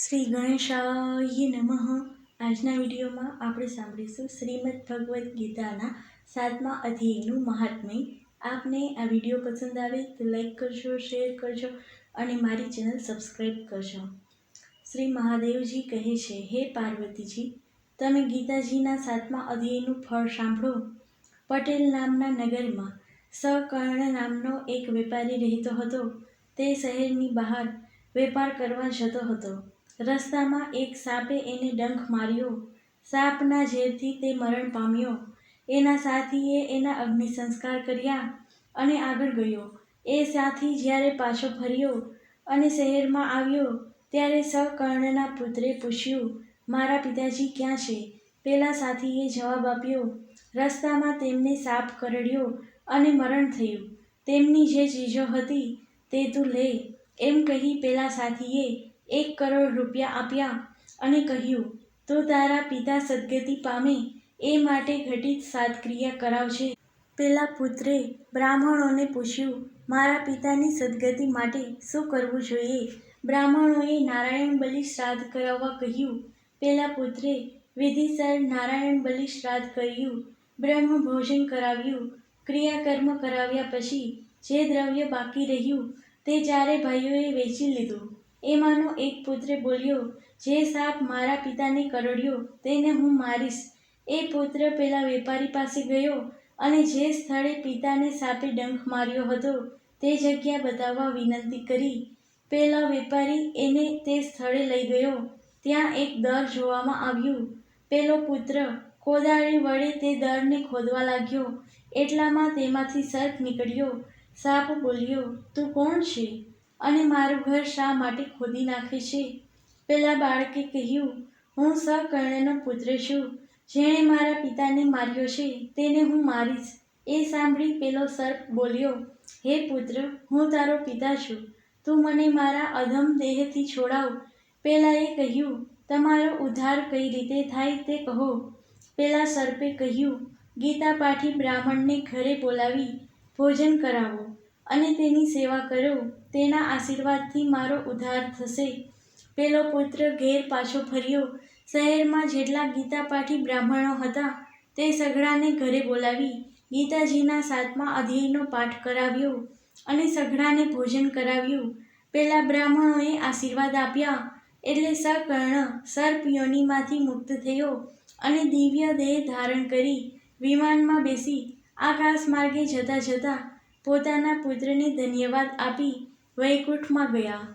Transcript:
શ્રી ગણેશાય નમઃ. આજના વિડીયોમાં આપણે સાંભળીશું શ્રીમદ ભગવદ્ ગીતાના સાતમા અધ્યાયનું મહાત્મ્ય. આપને આ વીડિયો પસંદ આવે તો લાઈક કરજો, શેર કરજો અને મારી ચેનલ સબસ્ક્રાઈબ કરજો. શ્રી મહાદેવજી કહે છે, હે પાર્વતીજી, તમે ગીતાજીના સાતમા અધ્યાયનું ફળ સાંભળો. પટેલ નામના નગરમાં સકર્ણ નામનો એક વેપારી રહેતો હતો. તે શહેરની બહાર વેપાર કરવા જતો હતો. રસ્તામાં એક સાપે એને ડંખ માર્યો. સાપના ઝેરથી તે મરણ પામ્યો. એના સાથીએ એના અગ્નિ સંસ્કાર કર્યા અને આગળ ગયો. એ સાથી જ્યારે પાછો ફર્યો અને શહેરમાં આવ્યો, ત્યારે સકર્ણના પુત્રે પૂછ્યું, મારા પિતાજી ક્યાં છે? પેલા સાથીએ જવાબ આપ્યો, રસ્તામાં તેમને સાપ કરડ્યો અને મરણ થયું. તેમની જે ચીજો હતી તે તું લે. એમ કહી પેલા સાથીએ એક કરોડ રૂપિયા આપ્યા અને કહ્યું, તો તારા પિતા સદગતિ પામે એ માટે ઘટિત સાત ક્રિયા કરાવજે. પેલા પુત્રે બ્રાહ્મણોને પૂછ્યું, મારા પિતાની સદગતિ માટે શું કરવું જોઈએ? બ્રાહ્મણોએ નારાયણ બલિ શ્રાદ્ધ કરાવવા કહ્યું. પેલા પુત્રે વિધિસર નારાયણ બલિ શ્રાદ્ધ કર્યું, બ્રહ્મ ભોજન કરાવ્યું, ક્રિયાકર્મ કરાવ્યા પછી જે દ્રવ્ય બાકી રહ્યું તે ચારે ભાઈઓએ વેચી લીધું. એમાંનો એક પુત્રે બોલ્યો, જે સાપ મારા પિતાને કરડ્યો, તેને હું મારીશ. એ પુત્ર પેલા વેપારી પાસે ગયો અને જે સ્થળે પિતાને સાપે ડંખ માર્યો હતો, તે જગ્યા બતાવવા વિનંતી કરી. પેલા વેપારી એને તે સ્થળે લઈ ગયો. ત્યાં એક દર જોવામાં આવ્યું. પેલો પુત્ર કોદાળી વડે તે દરને ખોદવા લાગ્યો. એટલામાં તેમાંથી સર્પ નીકળ્યો. સાપ બોલ્યો, તું કોણ છે? અને મારું ઘર શા માટે ખોદી નાખે છે? પેલા બાળકે કહ્યું, હું સકર્ણનો પુત્ર છું. જેણે મારા પિતાને માર્યો છે, તેને હું મારીશ. એ સાંભળી પેલો સર્પ બોલ્યો, હે પુત્ર, હું તારો પિતા છું. તું મને મારા અધમ દેહથી છોડાવ. પેલાએ કહ્યું, તમારો ઉદ્ધાર કઈ રીતે થાય તે કહો. પેલા સર્પે કહ્યું, ગીતા પાઠી બ્રાહ્મણને ઘરે બોલાવી, ભોજન કરાવો. અને તેની સેવા કરો. તેના આશીર્વાદથી મારો ઉદ્ધાર થશે. પેલો પુત્ર ઘેર પાછો ફર્યો. શહેરમાં જેટલા ગીતાપાઠી બ્રાહ્મણો હતા, તે સઘળાને ઘરે બોલાવી ગીતાજીના સાતમા અધ્યાયનો પાઠ કરાવ્યો અને સઘળાને ભોજન કરાવ્યું. પેલા બ્રાહ્મણોએ આશીર્વાદ આપ્યા એટલે સકર્ણ સર્પ યોનિમાંથી મુક્ત થયો અને દિવ્ય દેહ ધારણ કરી વિમાનમાં બેસી આકાશ માર્ગે જતા જતા પોતાના પુત્રને ધન્યવાદ આપી વૈકુંઠમાં ગયા.